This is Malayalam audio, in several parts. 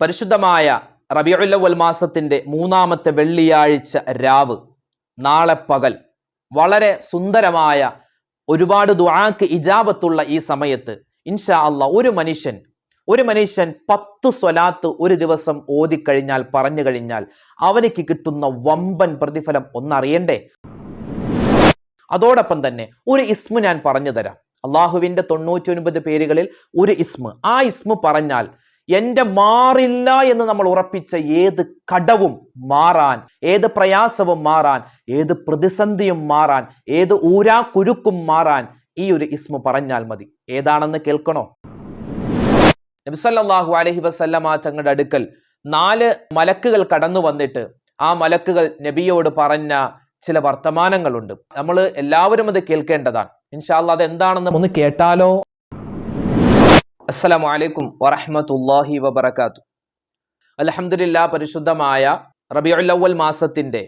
പരിശുദ്ധമായ റബിയുല്ലവൽ മാസത്തിന്റെ മൂന്നാമത്തെ വെള്ളിയാഴ്ച രാവ്. നാളെ പകൽ വളരെ സുന്ദരമായ ഒരുപാട് ദുആക്ക് ഇജാബത്തുള്ള ഈ സമയത്ത് ഇൻഷാ അല്ല ഒരു മനുഷ്യൻ ഒരു മനുഷ്യൻ പത്ത് സ്വലാത്ത് ഒരു ദിവസം ഓതിക്കഴിഞ്ഞാൽ പറഞ്ഞു കഴിഞ്ഞാൽ അവനിക്ക് കിട്ടുന്ന വമ്പൻ പ്രതിഫലം ഒന്നറിയണ്ടേ? അതോടൊപ്പം തന്നെ ഒരു ഇസ്മു ഞാൻ പറഞ്ഞു തരാം. അള്ളാഹുവിന്റെ തൊണ്ണൂറ്റി ഒൻപത് പേരുകളിൽ ഒരു ഇസ്മ. ആ ഇസ്മ പറഞ്ഞാൽ എന്റെ മാറില്ല എന്ന് നമ്മൾ ഉറപ്പിച്ച ഏത് കടവും മാറാൻ ഏത് പ്രയാസവും മാറാൻ ഏത് പ്രതിസന്ധിയും മാറാൻ ഏത് ഊരാ കുരുക്കും മാറാൻ ഈ ഒരു ഇസ്മു പറഞ്ഞാൽ മതി. ഏതാണെന്ന് കേൾക്കണോ? നബിസല്ലാഹു അലഹി വസല്ലമ തങ്ങളുടെ അടുക്കൽ നാല് മലക്കുകൾ കടന്നു വന്നിട്ട് ആ മലക്കുകൾ നബിയോട് പറഞ്ഞ ചില വർത്തമാനങ്ങളുണ്ട്. നമ്മൾ എല്ലാവരും അത് കേൾക്കേണ്ടതാണ്. ഇൻഷാല്ല അത് എന്താണെന്ന് ഒന്ന് കേട്ടാലോ? അസ്സലാമു വലൈക്കും വറഹ്മത്തുള്ളാഹി വബർക്കാത്തു അൽഹംദുലില്ലാ പരിശുദ്ധമായ റബിയുല്ലവൽ മാസത്തിന്റെ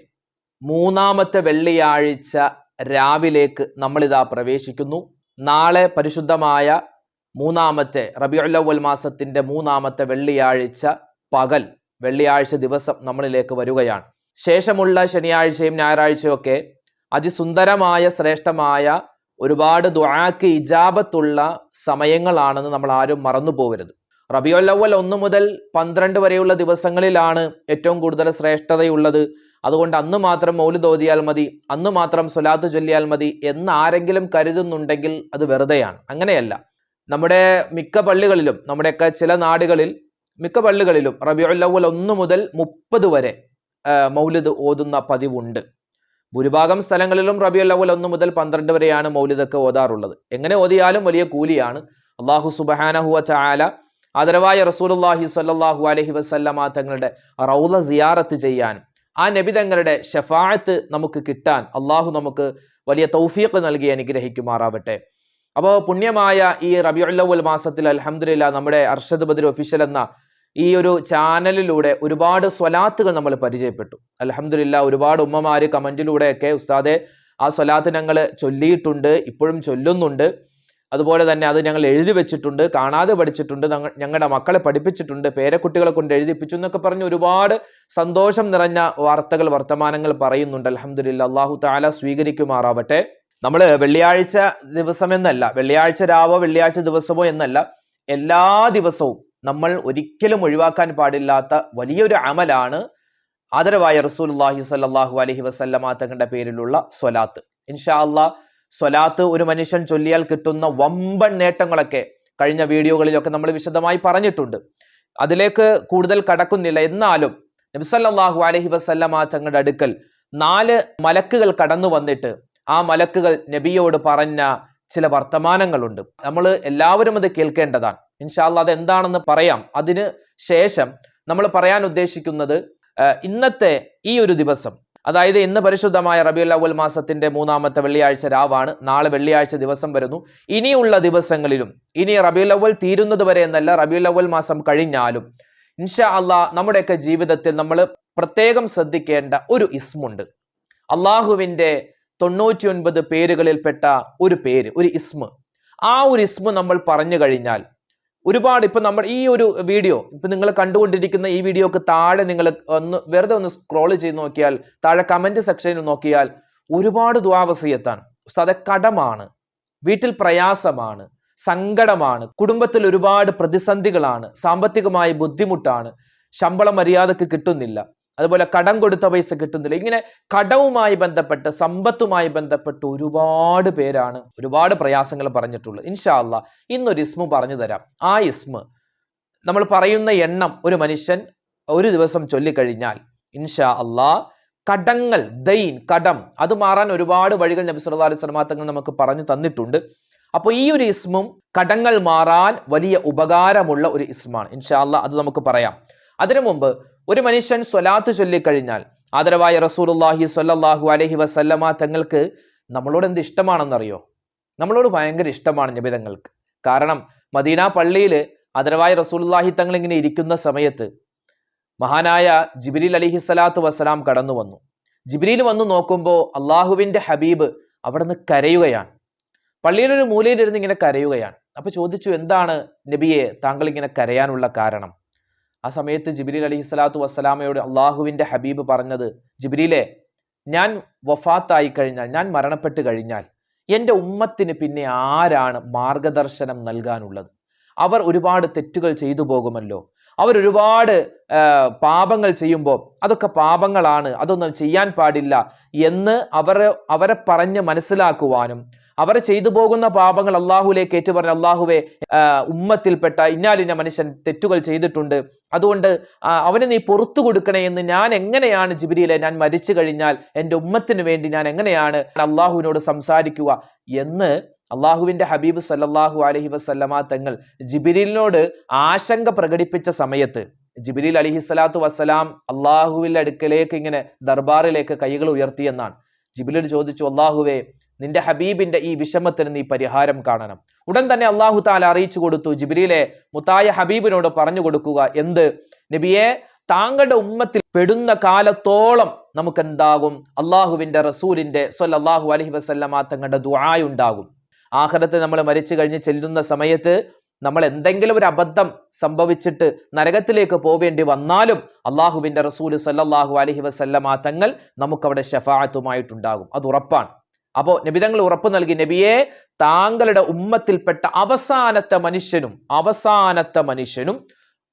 മൂന്നാമത്തെ വെള്ളിയാഴ്ച രാവിലേക്ക് നമ്മളിതാ പ്രവേശിക്കുന്നു. നാളെ പരിശുദ്ധമായ മൂന്നാമത്തെ റബിയുല്ലവൽ മാസത്തിന്റെ മൂന്നാമത്തെ വെള്ളിയാഴ്ച പകൽ വെള്ളിയാഴ്ച ദിവസം നമ്മളിലേക്ക് വരികയാണ്. ശേഷമുള്ള ശനിയാഴ്ചയും ഞായറാഴ്ചയും ഒക്കെ അതിസുന്ദരമായ ശ്രേഷ്ഠമായ ഒരുപാട് ദുആക്ക് ഇജാബത്തുള്ള സമയങ്ങളാണെന്ന് നമ്മൾ ആരും മറന്നു പോകരുത്. റബിയുൽ അവൽ ഒന്ന് മുതൽ പന്ത്രണ്ട് വരെയുള്ള ദിവസങ്ങളിലാണ് ഏറ്റവും കൂടുതൽ ശ്രേഷ്ഠതയുള്ളത്. അതുകൊണ്ട് അന്ന് മാത്രം മൗലിദ് ഓതിയാൽ മതി അന്ന് മാത്രം സ്വലാത്ത് ചൊല്ലിയാൽ മതി എന്ന് ആരെങ്കിലും കരുതുന്നുണ്ടെങ്കിൽ അത് വെറുതെയാണ്. അങ്ങനെയല്ല. നമ്മുടെ മിക്ക പള്ളികളിലും നമ്മുടെയൊക്കെ ചില നാടുകളിൽ മിക്ക പള്ളികളിലും റബിയുൽ അവൽ ഒന്ന് മുതൽ മുപ്പത് വരെ മൗലിദ് ഓതുന്ന പതിവുണ്ട്. ഭൂരിഭാഗം സ്ഥലങ്ങളിലും റബിയുൽ അവൽ ഒന്ന് മുതൽ പന്ത്രണ്ട് വരെയാണ് മൗലിദൊക്കെ ഓതാറുള്ളത്. എങ്ങനെ ഓതിയാലും വലിയ കൂലിയാണ്. അള്ളാഹു സുബഹാനഹുവ ചായാല ആദരവായ റസൂലുല്ലാഹി സല്ലാഹു അലഹി വസല്ലമ തങ്ങളുടെ റൗല സിയാറത്ത് ചെയ്യാൻ ആ നബി തങ്ങളുടെ ഷഫായത്ത് നമുക്ക് കിട്ടാൻ അള്ളാഹു നമുക്ക് വലിയ തൗഫീഖ് നൽകി അനുഗ്രഹിക്കുമാറാവട്ടെ. അപ്പോൾ പുണ്യമായ ഈ റബിയുല്ലവൽ മാസത്തിൽ അലഹമില്ല നമ്മുടെ അർഷദ് ബദർ ഒഫീഷ്യൽ എന്ന ഈ ഒരു ചാനലിലൂടെ ഒരുപാട് സ്വലാത്തുകൾ നമ്മൾ പരിചയപ്പെട്ടു. അലഹമില്ല ഒരുപാട് ഉമ്മമാര് കമന്റിലൂടെയൊക്കെ ഉസ്താദെ ആ സ്വലാത്ത് ഞങ്ങൾ ചൊല്ലിയിട്ടുണ്ട് ഇപ്പോഴും ചൊല്ലുന്നുണ്ട്. അതുപോലെ തന്നെ അത് ഞങ്ങൾ എഴുതി വെച്ചിട്ടുണ്ട് കാണാതെ പഠിച്ചിട്ടുണ്ട് ഞങ്ങളുടെ മക്കളെ പഠിപ്പിച്ചിട്ടുണ്ട് പേരക്കുട്ടികളെ കൊണ്ട് എഴുതിപ്പിച്ചു എന്നൊക്കെ പറഞ്ഞ് ഒരുപാട് സന്തോഷം നിറഞ്ഞ വാർത്തകൾ വർത്തമാനങ്ങൾ പറയുന്നുണ്ട്. അലഹമില്ല അള്ളാഹു താല സ്വീകരിക്കുമാറാവട്ടെ. നമ്മൾ വെള്ളിയാഴ്ച ദിവസം എന്നല്ല വെള്ളിയാഴ്ച രാവോ വെള്ളിയാഴ്ച ദിവസമോ എന്നല്ല എല്ലാ ദിവസവും നമ്മൾ ഒരിക്കലും ഒഴിവാക്കാൻ പാടില്ലാത്ത വലിയൊരു അമലാണ് ആദരവായ റസൂൽഹി സ്വല്ലല്ലാഹു അലൈഹി വസല്ലമ തങ്ങളുടെ പേരിലുള്ള സ്വലാത്ത്. ഇൻഷാ അള്ളാ സ്വലാത്ത് ഒരു മനുഷ്യൻ ചൊല്ലിയാൽ കിട്ടുന്ന വമ്പൻ നേട്ടങ്ങളൊക്കെ കഴിഞ്ഞ വീഡിയോകളിലൊക്കെ നമ്മൾ വിശദമായി പറഞ്ഞിട്ടുണ്ട്. അതിലേക്ക് കൂടുതൽ കടക്കുന്നില്ല. എന്നാലും നബിസല്ലാഹു അലഹി വസല്ലമ തങ്ങളുടെ അടുക്കൽ നാല് മലക്കുകൾ കടന്നു വന്നിട്ട് ആ മലക്കുകൾ നബിയോട് പറഞ്ഞ ചില വർത്തമാനങ്ങളുണ്ട്. നമ്മൾ എല്ലാവരും അത് കേൾക്കേണ്ടതാണ്. ഇൻഷാല്ല അത് എന്താണെന്ന് പറയാം. അതിന് ശേഷം നമ്മൾ പറയാൻ ഉദ്ദേശിക്കുന്നത് ഇന്നത്തെ ഈ ഒരു ദിവസം അതായത് ഇന്ന് പരിശുദ്ധമായ റബിയുൽ അവൽ മാസത്തിന്റെ മൂന്നാമത്തെ വെള്ളിയാഴ്ച രാവാണ്. നാളെ വെള്ളിയാഴ്ച ദിവസം വരുന്നു. ഇനിയുള്ള ദിവസങ്ങളിലും ഇനി റബിയുൽ അവൽ തീരുന്നത് വരെ എന്നല്ല റബിയുൽ അവൽ മാസം കഴിഞ്ഞാലും ഇൻഷാ അള്ളാ നമ്മുടെയൊക്കെ ജീവിതത്തിൽ നമ്മൾ പ്രത്യേകം ശ്രദ്ധിക്കേണ്ട ഒരു ഇസ്മുണ്ട്. അള്ളാഹുവിന്റെ തൊണ്ണൂറ്റി ഒൻപത് പേരുകളിൽപ്പെട്ട ഒരു പേര് ഒരു ഇസ്മ. ആ ഒരു ഇസ്മ നമ്മൾ പറഞ്ഞു കഴിഞ്ഞാൽ ഒരുപാട് ഇപ്പൊ നമ്മൾ ഈ ഒരു വീഡിയോ ഇപ്പൊ നിങ്ങൾ കണ്ടുകൊണ്ടിരിക്കുന്ന ഈ വീഡിയോക്ക് താഴെ നിങ്ങൾ ഒന്ന് വെറുതെ ഒന്ന് സ്ക്രോൾ ചെയ്ത് നോക്കിയാൽ താഴെ കമന്റ് സെക്ഷനിൽ നോക്കിയാൽ ഒരുപാട് ദ്വാവസീയത്താണ് അത് കടമാണ് വീട്ടിൽ പ്രയാസമാണ് സങ്കടമാണ് കുടുംബത്തിൽ ഒരുപാട് പ്രതിസന്ധികളാണ് സാമ്പത്തികമായ ബുദ്ധിമുട്ടാണ് ശമ്പളം മര്യാദയ്ക്ക് കിട്ടുന്നില്ല. അതുപോലെ കടം കൊടുത്ത പൈസ കിട്ടുന്നില്ല. ഇങ്ങനെ കടവുമായി ബന്ധപ്പെട്ട് സമ്പത്തുമായി ബന്ധപ്പെട്ട് ഒരുപാട് പേരാണ് ഒരുപാട് പ്രയാസങ്ങൾ പറഞ്ഞിട്ടുള്ളത്. ഇൻഷാല്ല ഇന്നൊരു ഇസ്മു പറഞ്ഞു തരാം. ആ ഇസ്മ നമ്മൾ പറയുന്ന എണ്ണം ഒരു മനുഷ്യൻ ഒരു ദിവസം ചൊല്ലിക്കഴിഞ്ഞാൽ ഇൻഷാ അല്ലാ കടങ്ങൾ ദൈൻ കടം അത് മാറാൻ ഒരുപാട് വഴികൾ നബി സല്ലല്ലാഹു അലൈഹി വസല്ലം നമുക്ക് പറഞ്ഞു തന്നിട്ടുണ്ട്. അപ്പോൾ ഈ ഒരു ഇസ്മും കടങ്ങൾ മാറാൻ വലിയ ഉപകാരമുള്ള ഒരു ഇസ്മാണ്. ഇൻഷാ അല്ലാ അത് നമുക്ക് പറയാം. അതിനു മുമ്പ് ഒരു മനുഷ്യൻ സ്വലാത്ത് ചൊല്ലിക്കഴിഞ്ഞാൽ ആദരവായ റസൂലുല്ലാഹി സ്വല്ലാഹു അലഹി വസല്ലമ തങ്ങൾക്ക് നമ്മളോട് എന്ത് ഇഷ്ടമാണെന്നറിയോ? നമ്മളോട് ഭയങ്കര ഇഷ്ടമാണ് നബിതങ്ങൾക്ക് കാരണം മദീന പള്ളിയിൽ ആദരവായ റസൂലുല്ലാഹി തങ്ങൾ ഇങ്ങനെ ഇരിക്കുന്ന സമയത്ത് മഹാനായ ജിബിരിൽ അലിഹി സ്വലാത്തു വസ്സലാം കടന്നു വന്നു. ജിബിരിയിൽ വന്നു നോക്കുമ്പോൾ അള്ളാഹുവിന്റെ ഹബീബ് അവിടെ നിന്ന് കരയുകയാണ്. പള്ളിയിലൊരു മൂലയിലിരുന്ന് ഇങ്ങനെ കരയുകയാണ്. അപ്പൊ ചോദിച്ചു എന്താണ് നബിയെ താങ്കൾ ഇങ്ങനെ കരയാനുള്ള കാരണം? ആ സമയത്ത് ജിബ്രീൽ അലഹി സ്വലാത്തു വസ്സലാമയോട് അള്ളാഹുവിന്റെ ഹബീബ് പറഞ്ഞത് ജിബിരിലെ ഞാൻ വഫാത്തായി കഴിഞ്ഞാൽ ഞാൻ മരണപ്പെട്ട് കഴിഞ്ഞാൽ എന്റെ ഉമ്മത്തിന് പിന്നെ ആരാണ് മാർഗദർശനം നൽകാനുള്ളത്? അവർ ഒരുപാട് തെറ്റുകൾ ചെയ്തു പോകുമല്ലോ. അവർ ഒരുപാട് പാപങ്ങൾ ചെയ്യുമ്പോൾ അതൊക്കെ പാപങ്ങളാണ് അതൊന്നും ചെയ്യാൻ പാടില്ല എന്ന് അവരെ അവരെ പറഞ്ഞ് മനസ്സിലാക്കുവാനും അവർ ചെയ്തു പോകുന്ന പാപങ്ങൾ അള്ളാഹുലേക്ക് ഏറ്റുപറഞ്ഞ അള്ളാഹുവെ ഉമ്മത്തിൽപ്പെട്ട ഇന്നാലിന്ന മനുഷ്യൻ തെറ്റുകൾ ചെയ്തിട്ടുണ്ട്. അതുകൊണ്ട് അവന് നീ പുറത്തു കൊടുക്കണേ എന്ന് ഞാൻ എങ്ങനെയാണ് ജിബിരിയിലെ ഞാൻ മരിച്ചു കഴിഞ്ഞാൽ എന്റെ ഉമ്മത്തിന് വേണ്ടി ഞാൻ എങ്ങനെയാണ് അള്ളാഹുവിനോട് സംസാരിക്കുക എന്ന് അള്ളാഹുവിന്റെ ഹബീബ് സല്ലാഹു അലഹി വസ്ലമ തങ്ങൾ ജിബിരിലിനോട് ആശങ്ക പ്രകടിപ്പിച്ച സമയത്ത് ജിബിരിൽ അലിഹിസ്സലാത്തു വസ്സലാം അള്ളാഹുവിന്റെ അടുക്കലേക്ക് ഇങ്ങനെ ദർബാറിലേക്ക് കൈകൾ ഉയർത്തിയെന്നാണ് ജിബിലിൽ ചോദിച്ചു അള്ളാഹുവേ നിന്റെ ഹബീബിന്റെ ഈ വിഷമത്തിന് നീ പരിഹാരം കാണണം. ഉടൻ തന്നെ അള്ളാഹു താല അറിയിച്ചു കൊടുത്തു ജിബിലെ മുത്തായ ഹബീബിനോട് പറഞ്ഞു കൊടുക്കുക എന്ത്? നബിയെ താങ്കളുടെ ഉമ്മത്തിൽ പെടുന്ന കാലത്തോളം നമുക്ക് എന്താകും അള്ളാഹുവിന്റെ റസൂലിന്റെ സൊല്ലാഹു അലഹി വസ്ലമ തങ്ങളുടെ ദുആയുണ്ടാകും. ആഹ്റത്ത് നമ്മൾ മരിച്ചു കഴിഞ്ഞ് ചെല്ലുന്ന സമയത്ത് നമ്മൾ എന്തെങ്കിലും ഒരു അബദ്ധം സംഭവിച്ചിട്ട് നരകത്തിലേക്ക് പോവേണ്ടി വന്നാലും അള്ളാഹുവിന്റെ റസൂൽ സല്ലാഹു അലഹി വസല്ലമ തങ്ങൾ നമുക്കവിടെ ഷഫാത്തുമായിട്ടുണ്ടാകും അത് ഉറപ്പാണ്. അപ്പോ നബിതങ്ങൾ ഉറപ്പ് നൽകി നബിയെ താങ്കളുടെ ഉമ്മത്തിൽപ്പെട്ട അവസാനത്തെ മനുഷ്യനും അവസാനത്തെ മനുഷ്യനും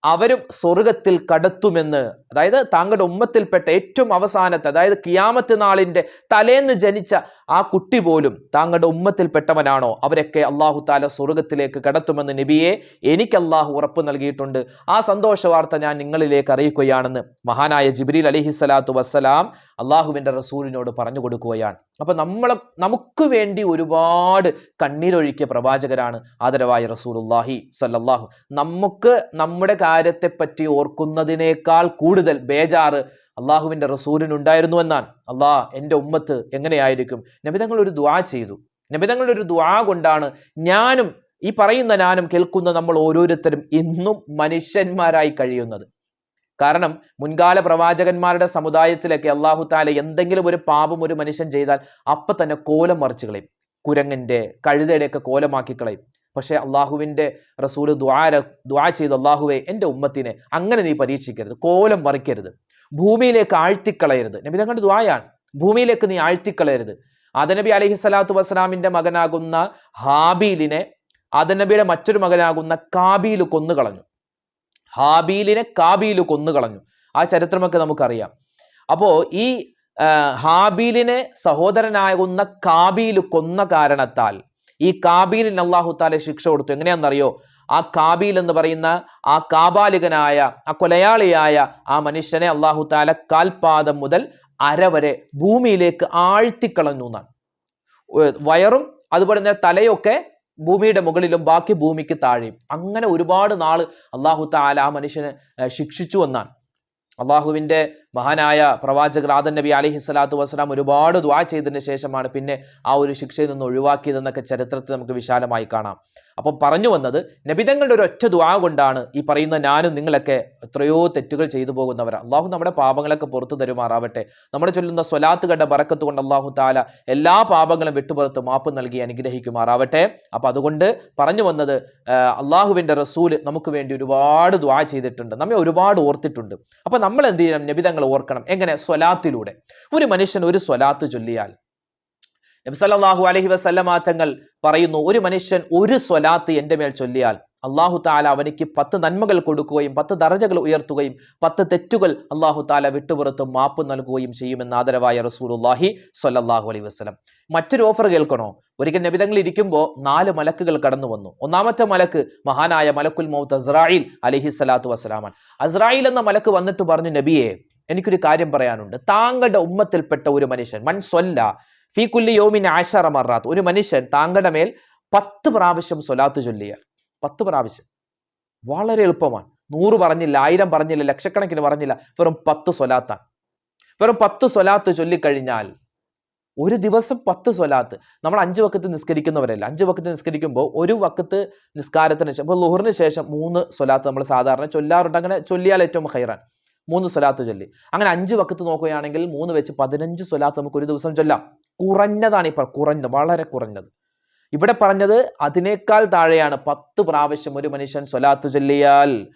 അവരും സ്വർഗത്തിൽ കടത്തുമെന്ന് അതായത് താങ്കളുടെ ഉമ്മത്തിൽപ്പെട്ട ഏറ്റവും അവസാനത്തെ അതായത് കിയാമത്ത് നാളിന്റെ തലേന്ന് ജനിച്ച ആ കുട്ടി പോലും താങ്കളുടെ ഉമ്മത്തിൽപ്പെട്ടവനാണോ? അവരൊക്കെ അള്ളാഹു താല സ്വർഗത്തിലേക്ക് കടത്തുമെന്ന് നബിയെ എനിക്ക് അള്ളാഹു ഉറപ്പ് നൽകിയിട്ടുണ്ട്. ആ സന്തോഷ വാർത്ത ഞാൻ നിങ്ങളിലേക്ക് അറിയിക്കുകയാണെന്ന് മഹാനായ ജിബ്രീൽ അലിഹി സ്വലാത്തു വസ്സലാം അള്ളാഹുവിന്റെ റസൂലിനോട് പറഞ്ഞു കൊടുക്കുകയാണ്. അപ്പൊ നമ്മളെ നമുക്ക് വേണ്ടി ഒരുപാട് കണ്ണീരൊഴുക്കിയ പ്രവാചകരാണ് ആദരവായ റസൂലുല്ലാഹി സല്ലാഹു നമുക്ക് നമ്മുടെ കാര്യത്തെപ്പറ്റി ഓർക്കുന്നതിനേക്കാൾ കൂടുതൽ ബേജാറ് അള്ളാഹുവിന്റെ റസൂലിനുണ്ടായിരുന്നു എന്നാണ്. അള്ളാഹ് എന്റെ ഉമ്മത്ത് എങ്ങനെയായിരിക്കും? നബിതങ്ങൾ ഒരു ദ്വാ ചെയ്തു. നബിതങ്ങളുടെ ഒരു ദ്വാ കൊണ്ടാണ് ഞാനും ഈ പറയുന്ന ഞാനും കേൾക്കുന്ന നമ്മൾ ഓരോരുത്തരും ഇന്നും മനുഷ്യന്മാരായി കഴിയുന്നത്. കാരണം മുൻകാല പ്രവാചകന്മാരുടെ സമുദായത്തിലൊക്കെ അള്ളാഹു താല എന്തെങ്കിലും ഒരു പാപം ഒരു മനുഷ്യൻ ചെയ്താൽ അപ്പൊ തന്നെ കോലം മറിച്ചു കളയും. കുരങ്ങന്റെ കഴുതയുടെയൊക്കെ കോലമാക്കി കളയും. പക്ഷെ അള്ളാഹുവിന്റെ റസൂൽ ദ്വാര ദ്വാ ചെയ്ത് അള്ളാഹുവെ എന്റെ ഉമ്മത്തിനെ അങ്ങനെ നീ പരീക്ഷിക്കരുത് കോലം മറിക്കരുത് ഭൂമിയിലേക്ക് ആഴ്ത്തിക്കളയരുത്. നബി തങ്ങളുടെ ദ്വായാണ് ഭൂമിയിലേക്ക് നീ ആഴ്ത്തിക്കളയരുത്. ആദനബി അലഹി സ്വലാത്തു വസ്സലാമിന്റെ മകനാകുന്ന ഹാബീലിനെ ആദനബിയുടെ മറ്റൊരു മകനാകുന്ന കാബീൽ കൊന്നുകളഞ്ഞു. ഹാബീലിനെ കാബീൽ കൊന്നുകളഞ്ഞു. ആ ചരിത്രമൊക്കെ നമുക്കറിയാം. അപ്പോൾ ഈ ഹാബീലിനെ സഹോദരനാകുന്ന കാബീൽ കൊന്ന കാരണത്താൽ ഈ കാബീലിന് അള്ളാഹു താലെ ശിക്ഷ കൊടുത്തു. എങ്ങനെയാണെന്നറിയോ? ആ കാബീൽ എന്ന് പറയുന്ന ആ കാബാലികനായ ആ കൊലയാളിയായ ആ മനുഷ്യനെ അള്ളാഹു താല കാൽപാദം മുതൽ അരവരെ ഭൂമിയിലേക്ക് ആഴ്ത്തിക്കളഞ്ഞു എന്നാണ്. വയറും അതുപോലെ തന്നെ തലയൊക്കെ ഭൂമിയുടെ മുകളിലും ബാക്കി ഭൂമിക്ക് താഴെയും. അങ്ങനെ ഒരുപാട് നാൾ അള്ളാഹു താല ആ മനുഷ്യനെ ശിക്ഷിച്ചു എന്നാണ്. അള്ളാഹുവിന്റെ മഹാനായ പ്രവാചകർ ആദൻ നബി അലഹി സ്വലാത്തു വസ്സലാം ഒരുപാട് ദ്വാ ചെയ്തതിന് ശേഷമാണ് പിന്നെ ആ ഒരു ശിക്ഷയിൽ നിന്ന് ഒഴിവാക്കിയതെന്നൊക്കെ ചരിത്രത്തിൽ നമുക്ക് വിശാലമായി കാണാം. അപ്പം പറഞ്ഞു വന്നത് നബിതങ്ങളുടെ ഒരു ഒറ്റ ദ്വാ കൊണ്ടാണ് ഈ പറയുന്ന ഞാനും നിങ്ങളൊക്കെ എത്രയോ തെറ്റുകൾ ചെയ്തു പോകുന്നവർ. അള്ളാഹു നമ്മുടെ പാപങ്ങളൊക്കെ പുറത്തു തരുമാറാവട്ടെ. നമ്മൾ ചൊല്ലുന്ന സ്വലാത്ത് കണ്ട ബറക്കത്ത് കൊണ്ട് അള്ളാഹു താല എല്ലാ പാപങ്ങളും വിട്ടുപുറത്ത് മാപ്പ് നൽകി അനുഗ്രഹിക്കുമാറാവട്ടെ. അപ്പൊ അതുകൊണ്ട് പറഞ്ഞു വന്നത് അള്ളാഹുവിന്റെ റസൂൽ നമുക്ക് വേണ്ടി ഒരുപാട് ദ്വാ ചെയ്തിട്ടുണ്ട്. നമ്മെ ഒരുപാട് ഓർത്തിട്ടുണ്ട്. അപ്പൊ നമ്മൾ എന്ത് ചെയ്യണം? നബിതങ്ങൾ ഓർക്കണം. എങ്ങനെ? സ്വലാത്തിലൂടെ. ഒരു മനുഷ്യൻ ഒരു സ്വലാത്ത് ചൊല്ലിയാൽ. നബ്സല്ലാഹു അലഹി വസല്ലമാറ്റങ്ങൾ പറയുന്നു ഒരു മനുഷ്യൻ ഒരു സ്വലാത്ത് എന്റെ മേൽ ചൊല്ലിയാൽ അള്ളാഹു താല അവനിക്ക് പത്ത് നന്മകൾ കൊടുക്കുകയും പത്ത് ദർജകൾ ഉയർത്തുകയും പത്ത് തെറ്റുകൾ അള്ളാഹു താല വിട്ടുപുറത്ത് മാപ്പ് നൽകുകയും ചെയ്യുമെന്ന് ആദരവായ റസൂലുല്ലാഹി സ്വല്ലല്ലാഹു അലൈഹി വസ്ലം മറ്റൊരു ഓഫർ കേൾക്കണോ? ഒരിക്കൽ നബിതങ്ങൾ ഇരിക്കുമ്പോൾ നാല് മലക്കുകൾ കടന്നു വന്നു. ഒന്നാമത്തെ മലക്ക് മഹാനായ മലക്കുൽ മൗത്ത് അസ്രായിൽ അലഹി സ്വലാത്തു വസ്സലാമാൻ അസ്രായിൽ എന്ന മലക്ക് വന്നിട്ട് പറഞ്ഞു നബിയെ എനിക്കൊരു കാര്യം പറയാനുണ്ട്. താങ്കളുടെ ഉമ്മത്തിൽപ്പെട്ട ഒരു മനുഷ്യൻ മൻ സൊല്ല ഫീ കുല്ലി യോമിൻ ആശാറ മറാത്ത് ഒരു മനുഷ്യൻ താങ്കളുടെ മേൽ പത്ത് പ്രാവശ്യം സ്വലാത്ത് ചൊല്ലിയാൽ പത്ത് പ്രാവശ്യം. വളരെ എളുപ്പമാണ്. നൂറ് പറഞ്ഞില്ല ആയിരം പറഞ്ഞില്ല ലക്ഷക്കണക്കിന് പറഞ്ഞില്ല വെറും പത്ത് സ്വലാത്താണ്. വെറും പത്ത് സ്വലാത്ത് ചൊല്ലിക്കഴിഞ്ഞാൽ ഒരു ദിവസം പത്ത് സ്വലാത്ത് നമ്മൾ അഞ്ച് വക്കത്ത് നിസ്കരിക്കുന്നവരല്ല. അഞ്ച് വക്കത്ത് നിസ്കരിക്കുമ്പോൾ ഒരു വക്കത്ത് നിസ്കാരത്തിന് ശേഷം ഇപ്പോൾ ലുഹറിന് ശേഷം മൂന്ന് സ്വലാത്ത് നമ്മൾ സാധാരണ ചൊല്ലാറുണ്ട്. അങ്ങനെ ചൊല്ലിയാൽ ഏറ്റവും ഹൈറാൻ മൂന്ന് സ്വലാത്ത് ചൊല്ലി. അങ്ങനെ അഞ്ച് വക്കത്ത് നോക്കുകയാണെങ്കിൽ മൂന്ന് വെച്ച് പതിനഞ്ച് സ്വലാത്ത് നമുക്ക് ഒരു ദിവസം ചൊല്ലാം. കുറഞ്ഞതാണ് ഇപ്പോൾ കുറഞ്ഞത് വളരെ കുറഞ്ഞത്. ഇവിടെ പറഞ്ഞത് അതിനേക്കാൾ താഴെയാണ്. പത്ത് പ്രാവശ്യം ഒരു മനുഷ്യൻ സ്വലാത്ത് ചൊല്ലിയാൽ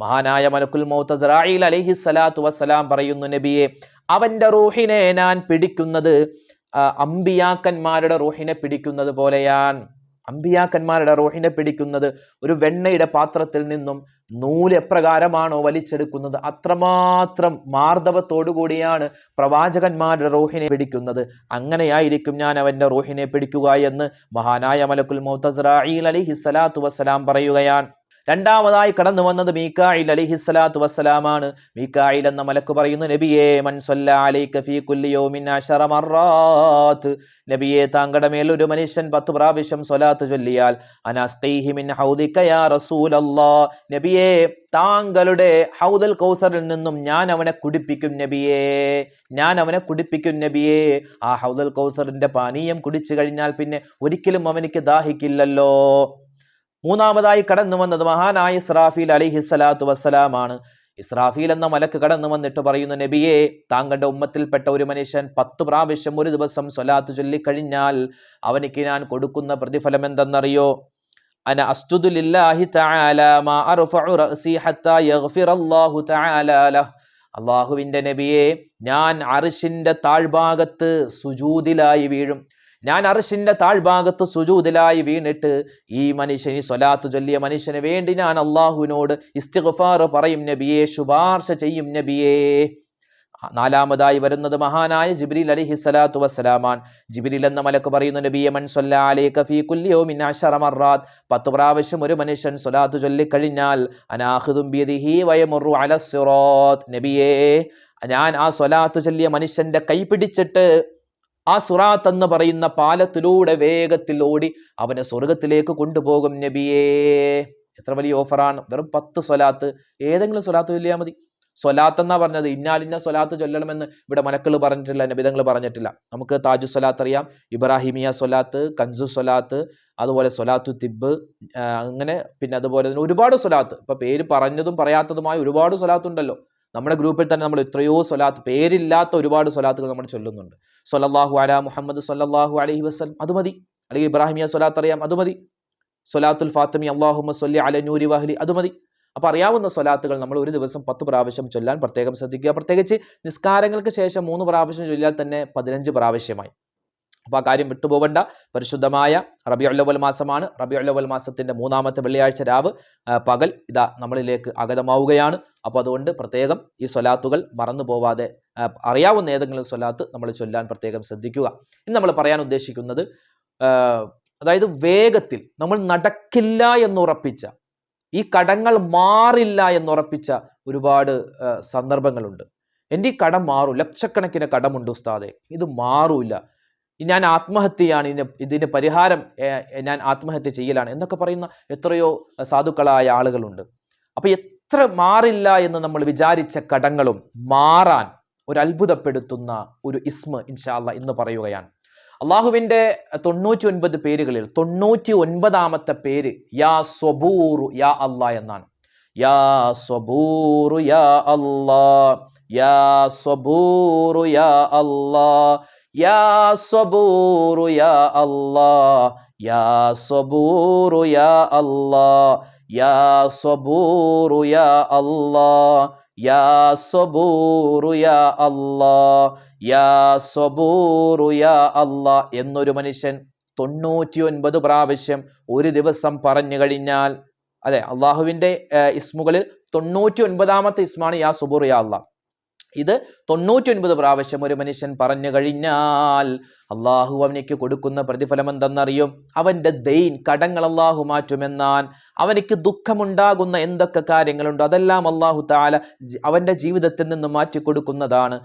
മഹാനായ മലക്കുൽ സലാത്തു അലൈഹി സ്വലാത്തു വസ്സലാം പറയുന്നു നബിയെ അവന്റെ റൂഹിനെ ഞാൻ പിടിക്കുന്നത് അംബിയാക്കന്മാരുടെ റൂഹിനെ പിടിക്കുന്നത് പോലെയാണ്. അമ്പിയാക്കന്മാരുടെ റോഹിനെ പിടിക്കുന്നത് ഒരു വെണ്ണയുടെ പാത്രത്തിൽ നിന്നും നൂൽ എപ്രകാരമാണോ വലിച്ചെടുക്കുന്നത്? അത്രമാത്രം കൂടിയാണ് പ്രവാചകന്മാരുടെ റോഹിനെ പിടിക്കുന്നത്. അങ്ങനെയായിരിക്കും ഞാൻ അവന്റെ റോഹിനെ പിടിക്കുക എന്ന് മഹാനായ മലക്കുൽ മൗത്തസ്രായിൽ അലി ഹിസലാത്തു വസ്സലാം പറയുകയാണ്. രണ്ടാമതായി കടന്നു വന്നത് മീക്കായിൽ അലിഹി സ്വലാത്തു വസ്സലാമാണ്. മീക്കായിൽ എന്ന മലക്ക് പറയുന്നു നബിയെ മൻ സ്വല്ല അലൈക ഫീ നബിയെ താങ്കളുടെ മേൽ ഒരു മനുഷ്യൻ പത്ത് പ്രാവശ്യം സ്വലാത്ത് ചൊല്ലിയാൽ അനസ്ഖീഹി മിൻ ഹൗദിക യാ റസൂലല്ലാ. നബിയെ താങ്കളുടെ ഹൗദൽ കൗസറിൽ നിന്നും ഞാൻ അവനെ കുടിപ്പിക്കും നബിയേ. ഞാൻ അവനെ കുടിപ്പിക്കും നബിയേ. ആ ഹൗദൽ കൗസറിന്റെ പാനീയം കുടിച്ചു കഴിഞ്ഞാൽ പിന്നെ ഒരിക്കലും അവനിക്ക് ദാഹിക്കില്ലല്ലോ. മൂന്നാമതായി കടന്നു വന്നത് മഹാനായ ഇസ്രാഫീൽ അലിഹി സ്വലാത്തു വസ്സലാമാണ്. ഇസ്രാഫീൽ എന്ന മലക്ക് കടന്നു വന്നിട്ട് പറയുന്ന നബിയെ താങ്കളുടെ ഉമ്മത്തിൽപ്പെട്ട ഒരു മനുഷ്യൻ പത്ത് പ്രാവശ്യം ഒരു ദിവസം സ്വലാത്ത് ചൊല്ലിക്കഴിഞ്ഞാൽ അവനിക്ക് ഞാൻ കൊടുക്കുന്ന പ്രതിഫലം എന്തെന്നറിയോ? അന അസ്തുദു ലില്ലാഹി തആല മാ അർഫഉ റഅസി ഹത്താ യഗ്ഫിറല്ലാഹു തആല ലഹ്. അള്ളാഹുവിന്റെ നബിയെ ഞാൻ അർശിന്റെ താഴ്ഭാഗത്ത് സുജൂതിലായി വീഴും. ഞാൻ അർശിന്റെ താഴ്ഭാഗത്ത് സുജൂതിലായി വീണിട്ട് ഈ മനുഷ്യന് സ്വലാത്ത് ചൊല്ലിയ മനുഷ്യന് വേണ്ടി ഞാൻ അള്ളാഹുവിനോട് ഇസ്തിഗ്ഫാർ പറയും നബിയെ ശുപാർശ ചെയ്യും നബിയേ. നാലാമതായി വരുന്നത് മഹാനായ ജിബ്രീൽ അലിഹി സ്വലാത്തു വസ്സലാമാൻ ജിബ്രീൽ എന്ന മലക്ക് പറയുന്നു നബിയെ മൻ മർറാത്ത്. പത്ത് പ്രാവശ്യം ഒരു മനുഷ്യൻ സ്വലാത്ത് ചൊല്ലിക്കഴിഞ്ഞാൽ അനാഖിദും ബിയദിഹി വയമുറു അല സിറാത്ത് നബിയേ ഞാൻ ആ സ്വലാത്ത് ചൊല്ലിയ മനുഷ്യന്റെ കൈ പിടിച്ചിട്ട് ആ സുറാത്ത് എന്ന് പറയുന്ന പാലത്തിലൂടെ വേഗത്തിൽ ഓടി അവനെ സ്വർഗത്തിലേക്ക് കൊണ്ടുപോകും നബിയേ. എത്ര വലിയ ഓഫറാണ്. വെറും പത്ത് സ്വലാത്ത്. ഏതെങ്കിലും സ്വലാത്ത് ചൊല്ലിയാൽ മതി. സ്വലാത്ത് എന്നാ പറഞ്ഞത് ഇന്നാലിന്ന സ്വലാത്ത് ചൊല്ലണമെന്ന് ഇവിടെ മലക്കൾ പറഞ്ഞിട്ടില്ല നബിതങ്ങൾ പറഞ്ഞിട്ടില്ല. നമുക്ക് താജു സ്വലാത്ത് അറിയാം. ഇബ്രാഹിമിയ സ്വലാത്ത് കഞ്ചു സ്വലാത്ത് അതുപോലെ സ്വലാത്തു തിബ് അങ്ങനെ പിന്നെ അതുപോലെ തന്നെ ഒരുപാട് സ്വലാത്ത്. ഇപ്പൊ പേര് പറഞ്ഞതും പറയാത്തതുമായ ഒരുപാട് സ്വലാത്ത് ഉണ്ടല്ലോ നമ്മുടെ ഗ്രൂപ്പിൽ തന്നെ നമ്മൾ എത്രയോ സ്വലാത്ത് പേരില്ലാത്ത ഒരുപാട് സ്വലാത്തുകൾ നമ്മൾ ചൊല്ലുന്നുണ്ട്. സൊല്ലാഹു അല മുഹമ്മദ് സൊല്ലാഹു അലഹി വസ്ലം അത് മതി. അല്ലെങ്കിൽ ഇബ്രാഹിമിയ സ്വലാത്ത് അറിയാം. അത് മതി. സൊലാത്തുൽ ഫാത്തിമി അള്ളാഹുമ സൊല്ലി അല നൂരി വഹലി അത് മതി. അപ്പൊ അറിയാവുന്ന സ്വലാത്തുകൾ നമ്മൾ ഒരു ദിവസം പത്ത് പ്രാവശ്യം ചൊല്ലാൻ പ്രത്യേകം ശ്രദ്ധിക്കുക. പ്രത്യേകിച്ച് നിസ്കാരങ്ങൾക്ക് ശേഷം മൂന്ന് പ്രാവശ്യം ചൊല്ലിയാൽ തന്നെ പതിനഞ്ച് പ്രാവശ്യമായി. അപ്പൊ ആ കാര്യം വിട്ടുപോകേണ്ട പരിശുദ്ധമായ റബിയുള്ളവൽ മാസമാണ്. റബിയുള്ളവൽ മാസത്തിന്റെ മൂന്നാമത്തെ വെള്ളിയാഴ്ച രാവ് പകൽ ഇതാ നമ്മളിലേക്ക് അഗതമാവുകയാണ്. അപ്പോൾ അതുകൊണ്ട് പ്രത്യേകം ഈ സ്വലാത്തുകൾ മറന്നു പോവാതെ അറിയാവുന്ന ഏതെങ്കിലും സ്വലാത്ത് നമ്മൾ ചൊല്ലാൻ പ്രത്യേകം ശ്രദ്ധിക്കുക. ഇന്ന് നമ്മൾ പറയാൻ ഉദ്ദേശിക്കുന്നത് അതായത് വേഗത്തിൽ നമ്മൾ നടക്കില്ല എന്നുറപ്പിച്ച ഈ കടങ്ങൾ മാറില്ല എന്നുറപ്പിച്ച ഒരുപാട് സന്ദർഭങ്ങളുണ്ട്. എന്റെ ഈ കടം മാറും. ലക്ഷക്കണക്കിന് കടമുണ്ട് ഉസ്താദെ. ഇത് മാറൂല ഞാൻ ആത്മഹത്യയാണ് ഇതിന് ഇതിന് പരിഹാരം ഞാൻ ആത്മഹത്യ ചെയ്യലാണ് എന്നൊക്കെ പറയുന്ന എത്രയോ സാധുക്കളായ ആളുകളുണ്ട്. അപ്പൊ എത്ര മാറില്ല എന്ന് നമ്മൾ വിചാരിച്ച കടങ്ങളും മാറാൻ ഒരു അത്ഭുതപ്പെടുത്തുന്ന ഒരു ഇസ്മ ഇൻഷാല്ല ഇന്ന് പറയുകയാണ്. അള്ളാഹുവിന്റെ തൊണ്ണൂറ്റി ഒൻപത് പേരുകളിൽ തൊണ്ണൂറ്റി ഒൻപതാമത്തെ പേര് യാ സ്വബൂറു യാ അല്ല എന്നാണ്. യാ സ്വബൂറു യാ അല്ലാ യാ സ്വബൂറു യാ അല്ലാ യാ സബൂറു യാ അല്ലാ യാ സബൂറു യാ അല്ലാ യാ സബൂറു യാ അല്ലാ യാ സബൂറു യാ അല്ലാ യാ സ്വബൂറു യാ അല്ലാ എന്നൊരു മനുഷ്യൻ തൊണ്ണൂറ്റി ഒൻപത് പ്രാവശ്യം ഒരു ദിവസം പറഞ്ഞു കഴിഞ്ഞാൽ അതെ അള്ളാഹുവിന്റെ ഇസ്മുകളിൽ തൊണ്ണൂറ്റി ഒൻപതാമത്തെ ഇസ്മാണ് യാ സുബൂർ യാ അല്ലാ ഇത് തൊണ്ണൂറ്റി ഒൻപത് പ്രാവശ്യം ഒരു മനുഷ്യൻ പറഞ്ഞു കഴിഞ്ഞാൽ അള്ളാഹു അവനിക്ക് കൊടുക്കുന്ന പ്രതിഫലം എന്തെന്നറിയും? അവന്റെ ദൈൻ കടങ്ങൾ അള്ളാഹു മാറ്റുമെന്നാൻ. അവനിക്ക് ദുഃഖമുണ്ടാകുന്ന എന്തൊക്കെ കാര്യങ്ങളുണ്ടോ അതെല്ലാം അള്ളാഹു താല അവന്റെ ജീവിതത്തിൽ നിന്ന് മാറ്റി കൊടുക്കുന്നതാണ്.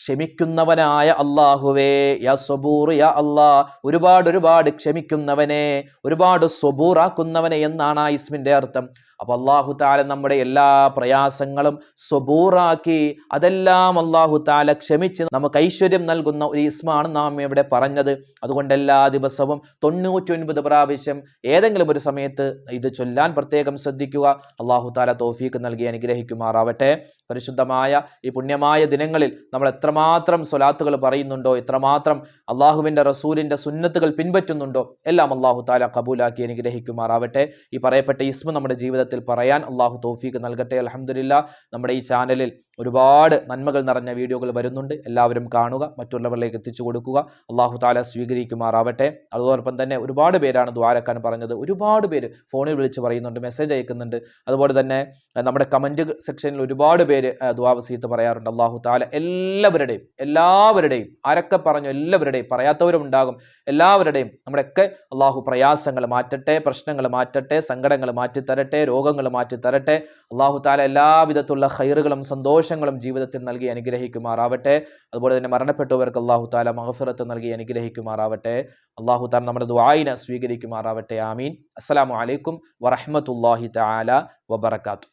ക്ഷമിക്കുന്നവനായ അള്ളാഹുവേ യാ സബൂർ യാ അള്ളാ ഒരുപാട് ഒരുപാട് ക്ഷമിക്കുന്നവനെ ഒരുപാട് സബൂറാക്കുന്നവനെ എന്നാണ് ആ ഇസ്മിന്റെ അർത്ഥം. അപ്പൊ അള്ളാഹു താല നമ്മുടെ എല്ലാ പ്രയാസങ്ങളും സ്വബൂറാക്കി അതെല്ലാം അള്ളാഹു താല ക്ഷമിച്ച് നമുക്ക് ഐശ്വര്യം നൽകുന്ന ഒരു ഇസ്മാണ് നാം ഇവിടെ പറഞ്ഞത്. അതുകൊണ്ട് എല്ലാ ദിവസവും തൊണ്ണൂറ്റി ഒൻപത് പ്രാവശ്യം ഏതെങ്കിലും ഒരു സമയത്ത് ഇത് ചൊല്ലാൻ പ്രത്യേകം ശ്രദ്ധിക്കുക. അള്ളാഹു താല തോഫീക്ക് നൽകി അനുഗ്രഹിക്കുമാറാവട്ടെ. പരിശുദ്ധമായ ഈ പുണ്യമായ ദിനങ്ങളിൽ നമ്മൾ എത്രമാത്രം സ്വലാത്തുകൾ പറയുന്നുണ്ടോ എത്രമാത്രം അള്ളാഹുവിന്റെ റസൂലിന്റെ സുന്നത്തുകൾ പിൻപറ്റുന്നുണ്ടോ എല്ലാം അള്ളാഹു താല കബൂലാക്കി അനുഗ്രഹിക്കുമാറാവട്ടെ. ഈ പറയപ്പെട്ട ഇസ്മ നമ്മുടെ ജീവിതത്തിൽ പറയാൻ അള്ളാഹു തോഫീക്ക് നൽകട്ടെ. അലഹമില്ല നമ്മുടെ ഈ ചാനലിൽ ഒരുപാട് നന്മകൾ നിറഞ്ഞ വീഡിയോകൾ വരുന്നുണ്ട്. എല്ലാവരും കാണുക മറ്റുള്ളവരിലേക്ക് എത്തിച്ചു കൊടുക്കുക. അള്ളാഹു താല സ്വീകരിക്കുമാറാവട്ടെ. അതോടൊപ്പം തന്നെ ഒരുപാട് പേരാണ് ദ്വാരക്കാൻ പറഞ്ഞത്. ഒരുപാട് പേര് ഫോണിൽ വിളിച്ച് പറയുന്നുണ്ട് മെസ്സേജ് അയക്കുന്നുണ്ട്. അതുപോലെ തന്നെ നമ്മുടെ കമന്റ് സെക്ഷനിൽ ഒരുപാട് പേര് ദ്വാവസീത്ത് പറയാറുണ്ട്. അള്ളാഹു താല എല്ലാവരുടെയും എല്ലാവരുടെയും ആരൊക്കെ പറഞ്ഞു എല്ലാവരുടെയും പറയാത്തവരും ഉണ്ടാകും. എല്ലാവരുടെയും നമ്മുടെയൊക്കെ അള്ളാഹു പ്രയാസങ്ങൾ മാറ്റട്ടെ പ്രശ്നങ്ങൾ മാറ്റട്ടെ സങ്കടങ്ങൾ മാറ്റിത്തരട്ടെ രോഗങ്ങൾ മാറ്റിത്തരട്ടെ. അള്ളാഹു താല എല്ലാവിധത്തുള്ള ഹൈറുകളും സന്തോഷങ്ങളും ജീവിതത്തിൽ നൽകി അനുഗ്രഹിക്കുമാറാവട്ടെ. അതുപോലെ തന്നെ മരണപ്പെട്ടവർക്ക് അള്ളാഹു താല മഹഫിറത്ത് നൽകി അനുഗ്രഹിക്കുമാറാവട്ടെ. അള്ളാഹു താല നമ്മുടെ ദ്വായിനെ സ്വീകരിക്കുമാറാവട്ടെ. ആമീൻ. അസ്സലാമു അലൈക്കും വറഹ്മത്തുള്ളാഹി താല വബറകാതുഹു.